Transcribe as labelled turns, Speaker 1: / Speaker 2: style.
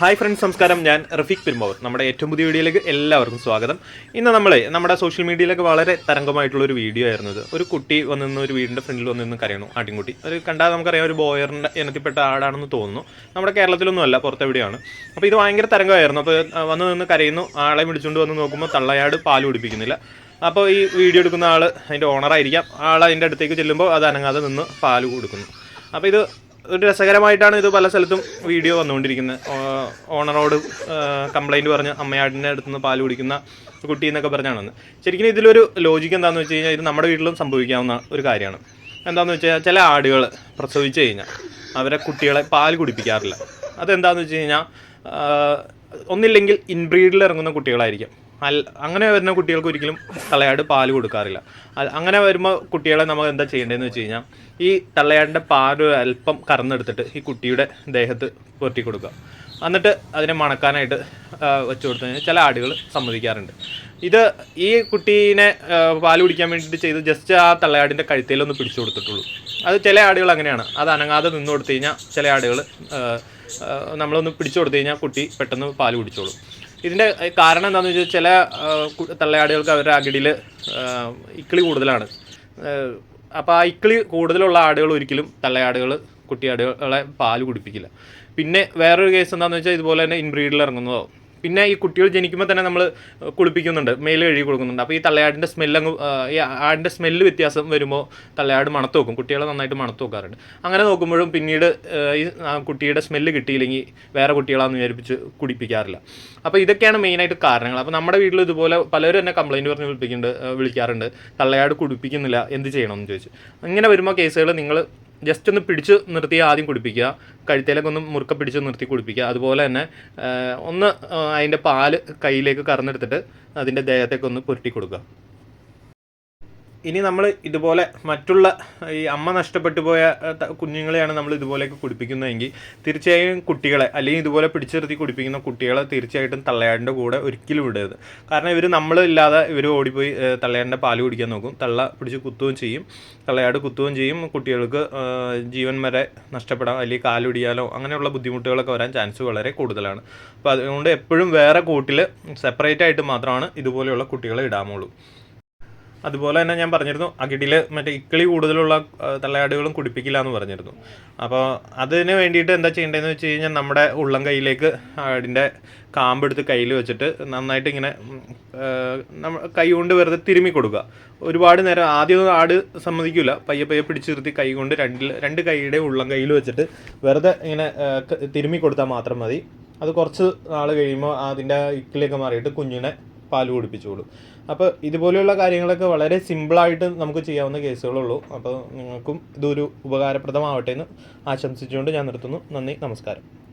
Speaker 1: Hi friends നമസ്കാരം. ഞാൻ റഫീഖ് പെരുമ്പാവൂർ. നമ്മുടെ ഏറ്റവും പുതിയ വീഡിയോയിലേക്ക് എല്ലാവർക്കും സ്വാഗതം. ഇന്ന് നമ്മൾ നമ്മുടെ സോഷ്യൽ മീഡിയയിലൊക്കെ വളരെ തരംഗമായിട്ടുള്ള ഒരു വീഡിയോ ആയിരുന്നു ഒരു കുട്ടി വന്ന് നിന്ന് ഒരു വീടിന്റെ ഫ്രണ്ടിൽ വന്ന് നിന്ന് കരയണു ആട്ടിൻകുട്ടി. ഒരു കണ്ടാൽ നമുക്കറിയാം ഒരു ബോയറിന്റെ ഇനത്തിൽപ്പെട്ട ആടാണെന്ന് തോന്നുന്നു. നമ്മുടെ കേരളത്തിലൊന്നും അല്ല പുറത്തെവിടെയാണ്. അപ്പോൾ ഇത് ഭയങ്കര തരംഗമായിരുന്നു. അപ്പോൾ വന്ന് നിന്ന് കരയുന്നു ആളെ വിളിച്ചുകൊണ്ട് വന്ന് നോക്കുമ്പോൾ തള്ളയാട് പാൽ കുടിപ്പിക്കുന്നില്ല. അപ്പോൾ ഈ വീഡിയോ എടുക്കുന്ന ആൾ അതിന്റെ ഓണറായിരിക്കാം ആൾ അതിന്റെ അടുത്തേക്ക് ചെല്ലുമ്പോൾ അത് അനങ്ങാതെ നിന്ന് പാൽ കൊടുക്കുന്നു. അപ്പോൾ ഇത് ഒരു രസകരമായിട്ടാണ് ഇത് പല സ്ഥലത്തും വീഡിയോ വന്നുകൊണ്ടിരിക്കുന്നത്. ഓണറോട് കംപ്ലൈന്റ് പറഞ്ഞ് അമ്മയാടിന്റെ അടുത്ത് നിന്ന് പാൽ കുടിക്കുന്ന കുട്ടി എന്നൊക്കെ പറഞ്ഞാണ് വന്നത് ശരിക്കും ഇതിലൊരു ലോജിക്ക് എന്താണെന്ന് വെച്ച് കഴിഞ്ഞാൽ ഇത് നമ്മുടെ വീട്ടിലും സംഭവിക്കാവുന്ന ഒരു കാര്യമാണ്. എന്താണെന്ന് വെച്ച് കഴിഞ്ഞാൽ ചില ആടുകൾ പ്രസവിച്ച് കഴിഞ്ഞാൽ അവരെ കുട്ടികളെ പാൽ കുടിപ്പിക്കാറില്ല. അതെന്താണെന്ന് വെച്ച് കഴിഞ്ഞാൽ ഒന്നില്ലെങ്കിൽ ഇൻബ്രീഡിൽ ഇറങ്ങുന്ന കുട്ടികളായിരിക്കും. അങ്ങനെ വരുന്ന കുട്ടികൾക്ക് ഒരിക്കലും തള്ളയാട് പാൽ കൊടുക്കാറില്ല. അങ്ങനെ വരുമ്പോൾ കുട്ടികളെ നമ്മൾ എന്താ ചെയ്യേണ്ടതെന്ന് വെച്ച് കഴിഞ്ഞാൽ ഈ തള്ളയാടിന്റെ പാൽ അല്പം കറന്നെടുത്തിട്ട് ഈ കുട്ടിയുടെ ദേഹത്ത് പുരട്ടി കൊടുക്കുക. എന്നിട്ട് അതിനെ മണക്കാനായിട്ട് വെച്ച് കൊടുത്തു ചില ആടുകൾ സമ്മതിക്കാറുണ്ട്. ഇത് ഈ കുട്ടീനെ പാൽ കുടിക്കാൻ വേണ്ടിയിട്ട് ചെയ്ത് ജസ്റ്റ് ആ തള്ളയാടിന്റെ കഴുത്തേലൊന്ന് പിടിച്ചു കൊടുത്തിട്ടുള്ളൂ. അത് ചില ആടുകൾ അങ്ങനെയാണ്. അത് അനങ്ങാതെ നിന്ന് കൊടുത്തു കഴിഞ്ഞാൽ ചില ആടുകൾ നമ്മളൊന്ന് പിടിച്ചു കൊടുത്തു കഴിഞ്ഞാൽ കുട്ടി പെട്ടെന്ന് പാൽ കുടിച്ചോളും. ഇതിന്റെ കാരണം എന്താണെന്ന് വെച്ചാൽ ചില തള്ളയാടുകൾക്ക് അവരുടെ അകിടിൽ ഇക്കിളി കൂടുതലാണ്. അപ്പോൾ ആ ഇക്കിളി കൂടുതലുള്ള ആടുകൾ ഒരിക്കലും തള്ളയാടുകൾ കുട്ടിയാടുകളെ പാൽ കുടിപ്പിക്കില്ല. പിന്നെ വേറൊരു കേസ് എന്താണെന്ന് വെച്ചാൽ ഇതുപോലെ തന്നെ ഇൻബ്രീഡിൽ ഇറങ്ങുന്നതോ പിന്നെ ഈ കുട്ടികൾ ജനിക്കുമ്പോൾ തന്നെ നമ്മൾ കുളിപ്പിക്കുന്നുണ്ട് മേൽ കഴുകി കൊടുക്കുന്നുണ്ട്. അപ്പോൾ ഈ തള്ളയാടിന്റെ സ്മെല്ലങ്ങ് ഈ ആടിന്റെ സ്മെല്ല് വ്യത്യാസം വരുമ്പോൾ തള്ളയാട് മണത്ത് വെക്കും. കുട്ടികളെ നന്നായിട്ട് മണത്ത് വെക്കാറുണ്ട്. അങ്ങനെ നോക്കുമ്പോഴും പിന്നീട് ഈ കുട്ടിയുടെ സ്മെല്ല് കിട്ടിയില്ലെങ്കിൽ വേറെ കുട്ടികളാണെന്ന് വിചാരിപ്പിച്ച് കുടിപ്പിക്കാറില്ല. അപ്പോൾ ഇതൊക്കെയാണ് മെയിനായിട്ട് കാരണങ്ങൾ. അപ്പോൾ നമ്മുടെ വീട്ടിൽ ഇതുപോലെ പലരും എന്നെ കംപ്ലയിന്റ് പറഞ്ഞ് വിളിപ്പിക്കുന്നുണ്ട് വിളിക്കാറുണ്ട്. തള്ളയാട് കുടിപ്പിക്കുന്നില്ല എന്ത് ചെയ്യണമെന്ന് ചോദിച്ചു. അങ്ങനെ വരുമ്പോൾ കേസുകൾ നിങ്ങൾ ജസ്റ്റ് ഒന്ന് പിടിച്ച് നിർത്തി ആദ്യം കുടിപ്പിക്കുക. കഴുത്തേലൊക്കെ ഒന്ന് മുറുക്ക പിടിച്ച് നിർത്തി കുടിപ്പിക്കുക. അതുപോലെ തന്നെ ഒന്ന് അതിന്റെ പാൽ കയ്യിലേക്ക് കറന്നെടുത്തിട്ട് അതിന്റെ ദേഹത്തേക്ക് ഒന്ന് പുരട്ടി കൊടുക്കുക. ഇനി നമ്മൾ ഇതുപോലെ മറ്റുള്ള ഈ അമ്മ നഷ്ടപ്പെട്ടു പോയ കുഞ്ഞുങ്ങളെയാണ് നമ്മൾ ഇതുപോലെയൊക്കെ കുടിപ്പിക്കുന്നതെങ്കിൽ തീർച്ചയായും കുട്ടികളെ അല്ലെങ്കിൽ ഇതുപോലെ പിടിച്ചിരുത്തി കുടിപ്പിക്കുന്ന കുട്ടികളെ തീർച്ചയായിട്ടും തള്ളയാടിന്റെ കൂടെ ഒരിക്കലും വിടരുത്. കാരണം ഇവർ നമ്മളില്ലാതെ ഇവർ ഓടിപ്പോയി തള്ളയാടിന്റെ പാൽ കുടിക്കാൻ നോക്കും. തള്ള പിടിച്ച് കുത്തുകയും ചെയ്യും. തള്ളയാട് കുത്തുകയും ചെയ്യും. കുട്ടികൾക്ക് ജീവൻ വരെ നഷ്ടപ്പെടാം. അല്ലെങ്കിൽ കാലുടിയാലോ അങ്ങനെയുള്ള ബുദ്ധിമുട്ടുകളൊക്കെ വരാൻ ചാൻസ് വളരെ കൂടുതലാണ്. അപ്പോൾ അതുകൊണ്ട് എപ്പോഴും വേറെ കൂട്ടിൽ സെപ്പറേറ്റ് ആയിട്ട് മാത്രമാണ് ഇതുപോലെയുള്ള കുട്ടികളെ ഇടാമുള്ളൂ. അതുപോലെ തന്നെ ഞാൻ പറഞ്ഞിരുന്നു അകിടിൽ മറ്റേ ഇക്കിളി കൂടുതലുള്ള തള്ളയാടുകളും കുടിപ്പിക്കില്ല എന്ന് പറഞ്ഞിരുന്നു. അപ്പോൾ അതിന് വേണ്ടിയിട്ട് എന്താ ചെയ്യേണ്ടതെന്ന് വെച്ച് കഴിഞ്ഞാൽ നമ്മുടെ ഉള്ളം കയ്യിലേക്ക് ആടിന്റെ കാമ്പെടുത്ത് കയ്യിൽ വെച്ചിട്ട് നന്നായിട്ട് ഇങ്ങനെ നമ്മൾ നമ്മ കൈ കൊണ്ട് വെറുതെ തിരുമ്മി കൊടുക്കുക. ഒരുപാട് നേരം ആദ്യം ആട് സമ്മതിക്കില്ല പയ്യെ പയ്യെ പിടിച്ചു നിർത്തി കൈ കൊണ്ട് രണ്ടിൽ രണ്ട് കൈയുടെ ഉള്ളം കയ്യിൽ വെച്ചിട്ട് വെറുതെ ഇങ്ങനെ തിരുമ്മി കൊടുത്താൽ മാത്രം മതി. അത് കുറച്ച് നാൾ കഴിയുമ്പോൾ അതിന്റെ ഇക്കിളിയൊക്കെ മാറിയിട്ട് കുഞ്ഞിനെ പാൽ കുടിപ്പിച്ചോളും. അപ്പോൾ ഇതുപോലെയുള്ള കാര്യങ്ങളൊക്കെ വളരെ സിമ്പിളായിട്ട് നമുക്ക് ചെയ്യാവുന്ന കേസുകളുള്ളൂ അപ്പോൾ നിങ്ങൾക്കും ഇതൊരു ഉപകാരപ്രദമാവട്ടെ എന്ന് ആശംസിച്ചുകൊണ്ട് ഞാൻ നിർത്തുന്നു. നന്ദി നമസ്കാരം.